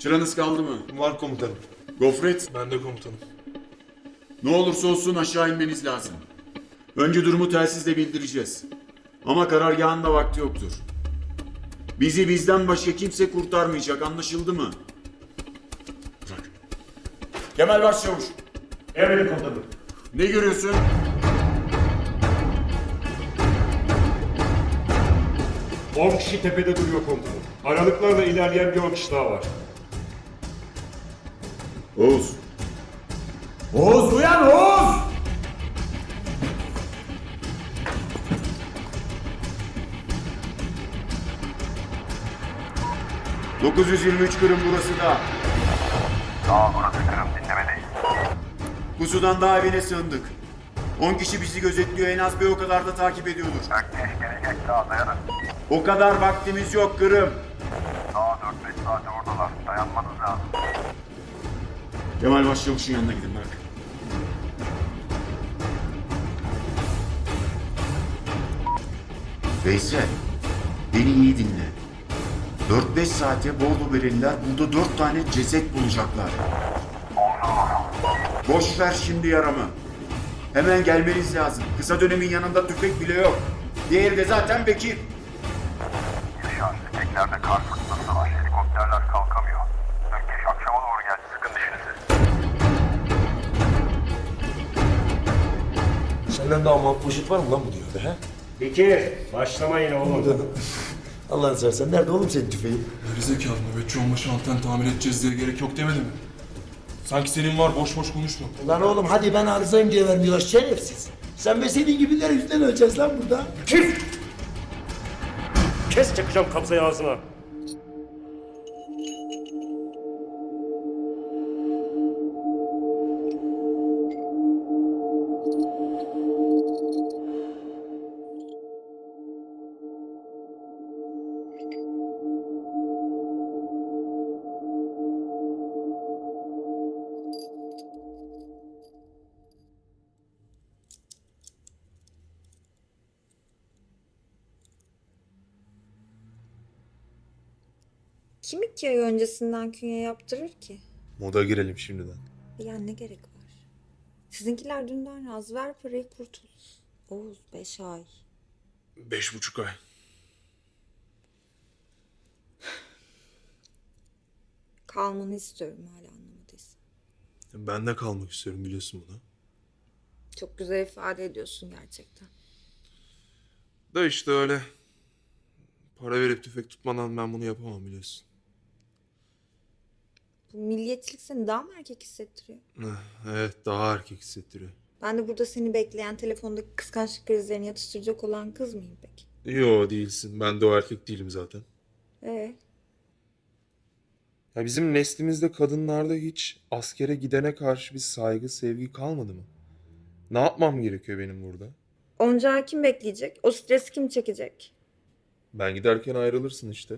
Çıranız kaldı mı? Var komutanım. Gofret, Ben de komutanım. ne olursa olsun aşağı inmeniz lazım. Önce durumu telsizle bildireceğiz. Ama karargahın vakti yoktur. Bizi bizden başka kimse kurtarmayacak, anlaşıldı mı? Bırak. Kemal Başçavuş, Emredin komutanım. ne görüyorsun? On kişi tepede duruyor komutanım. Aralıklarla ilerleyen bir on kişi daha var. Oğuz. Oğuz uyan Oğuz! ...923 Kırım burası da. Sağ burası Kırım dinlemedeyiz. Pusudan daha evine sığındık. 10 kişi bizi gözetliyor en az bir o kadar da takip ediyordur. Ökkeş gelecek daha dayanın. O kadar vaktimiz yok Kırım. Daha 4-5 saate oradalar. Dayanmanız lazım. Kemal Başçavuş'un yanına gidin bırak. Veysel, beni iyi dinle. 4-5 saate Bordo Bereliler burada 4 tane ceset bulacaklar. Boş ver şimdi yaramı. Hemen gelmeniz lazım. Kısa dönemin yanında tüfek bile yok. Diğeri de zaten Bekir. Yaşar, teklerde kar fırtınası var. Helikopterler Daha mal poşet var mı lan bu diyor he? Bekir, başlama yine oğlum. Allah'ını seversen nerede oğlum senin tüfeğin? Gerizekalı nöbetçi onbaşı anten tamir edeceğiz diye gerek yok demedi mi? Sanki senin var boş boş konuşma. Lan oğlum hadi ben arızayım diye vermiyor şerefsiz. Sen ve senin gibiler yüzünden öleceğiz lan burada. Kim? Kes çakacağım kabzayı ağzına. Kim iki ay öncesinden künye yaptırır ki? Moda girelim şimdiden. Yani ne gerek var? Sizinkiler dünden razı ver parayı kurtul. Oğuz beş ay. Beş buçuk ay. Kalmanı istiyorum hala anlamadıysan. Ben de kalmak istiyorum biliyorsun bunu. Çok güzel ifade ediyorsun gerçekten. Da işte öyle. Para verip tüfek tutmadan ben bunu yapamam biliyorsun. Bu milliyetçilik seni daha mı erkek hissettiriyor? Evet daha erkek hissettiriyor. Ben de burada seni bekleyen telefondaki kıskançlık krizlerini yatıştıracak olan kız mıyım peki? Yo değilsin. Ben de o erkek değilim zaten. Ee, Ya bizim neslimizde kadınlarda hiç askere gidene karşı bir saygı, sevgi kalmadı mı? Ne yapmam gerekiyor benim burada? onca kim bekleyecek? O stresi kim çekecek? Ben giderken ayrılırsın işte.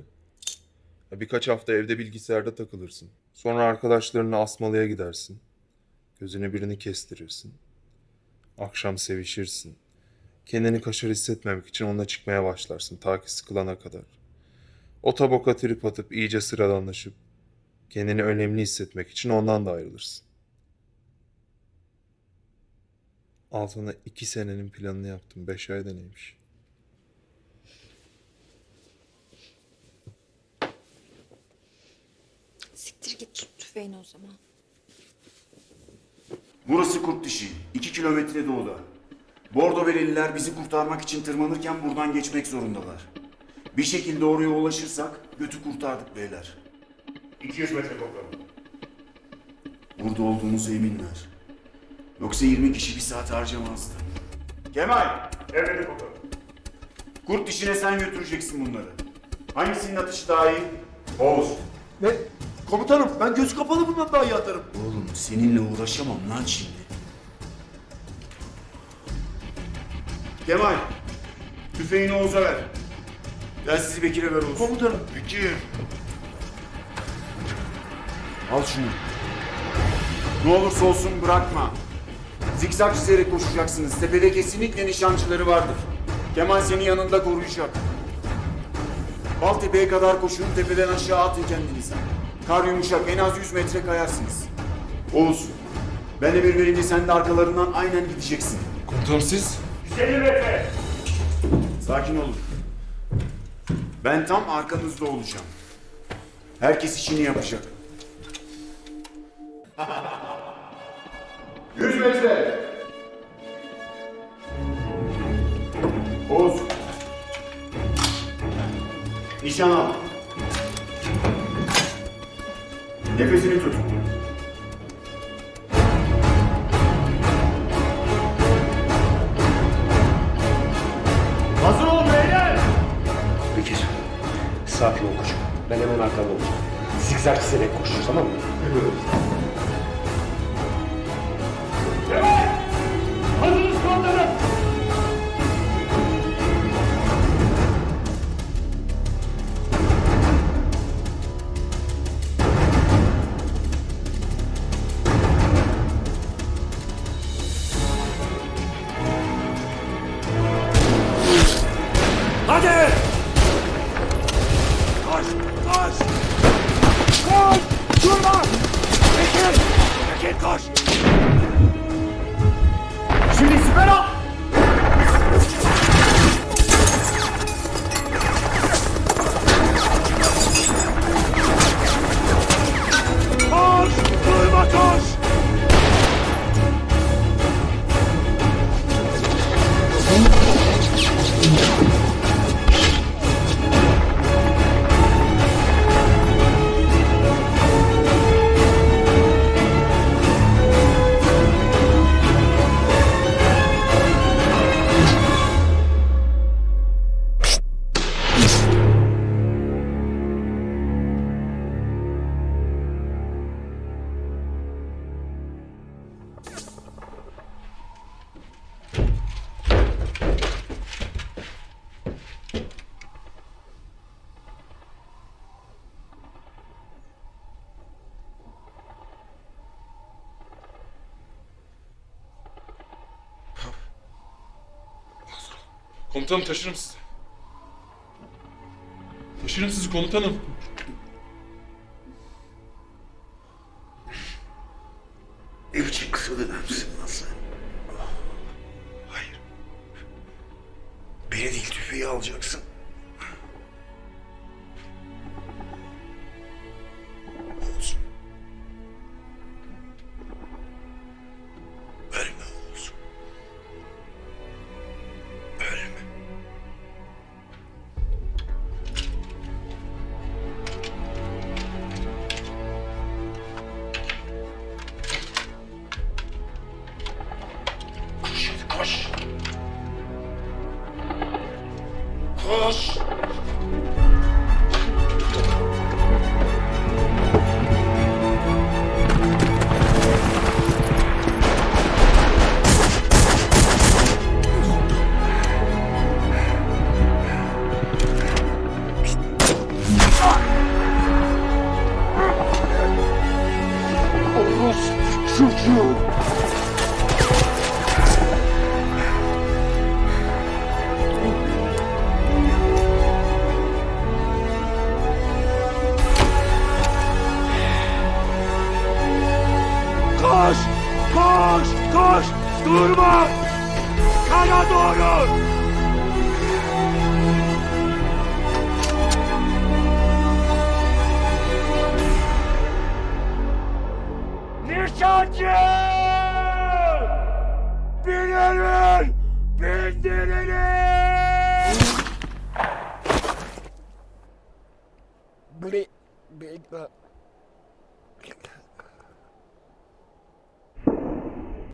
Birkaç hafta evde bilgisayarda takılırsın. Sonra arkadaşlarınla asmalıya gidersin. Gözüne birini kestirirsin. Akşam sevişirsin. Kendini kaşar hissetmemek için onunla çıkmaya başlarsın ta ki sıkılana kadar. O taboka trip atıp iyice sıradanlaşıp kendini önemli hissetmek için ondan da ayrılırsın. Altına iki senenin planını yaptım. Beş ayda neymiş? Siktir git tut tüfeğini o zaman. Burası kurt dişi. 2 kilometre doğuda. Bordo Bereliler bizi kurtarmak için tırmanırken buradan geçmek zorundalar. Bir şekilde oraya ulaşırsak götü kurtardık beyler. 200 metre komutanım. Burada olduğumuza eminler. Yoksa 20 kişi bir saat harcamazdı. Kemal! Emredin komutanım. Kurt dişine sen götüreceksin bunları. Hangisinin atışı daha iyi? Oğuz. Ne? Komutanım ben göz kapalı bundan daha iyi atarım. Oğlum seninle uğraşamam lan şimdi. Kemal! Tüfeğini Oğuz'a ver. Gel sizi Bekir'e ver Oğuz. Komutanım. Bekir! Al şunu. Ne olursa olsun bırakma. Zikzak çizerek koşacaksınız. Tepede kesinlikle nişancıları vardır. Kemal seni yanında koruyacak. Baltepe'ye kadar koşun, tepeden aşağı atın kendinizi. Kar yumuşak en az 100 metre kayarsınız. Oğuz ben emir verince sen de arkalarından aynen gideceksin. Komutanım siz? 150 metre. Sakin olun. Ben tam arkanızda olacağım. Herkes işini yapacak. 100 metre. Oğuz. Nişan al. Nefesini tut. Hazır olun beyler. Bekir, sakin ol koçum. Ben hemen arkanda olacağım. Zikzak çizerek koşuyoruz tamam mı? Hazırız Hadi! Koş! Koş! Koş! Durma! Bekir! Bekir koş! Şimdi siper al! Komutanım taşırım sizi. Taşırım sizi komutanım. Biçim kısa dönemsin sen? Hayır. Beni değil tüfeği alacaksın. Koş. Çocuğum. Durma! Kana doğru! Nişancı! Binirin! Bindirin! Ble, bekle.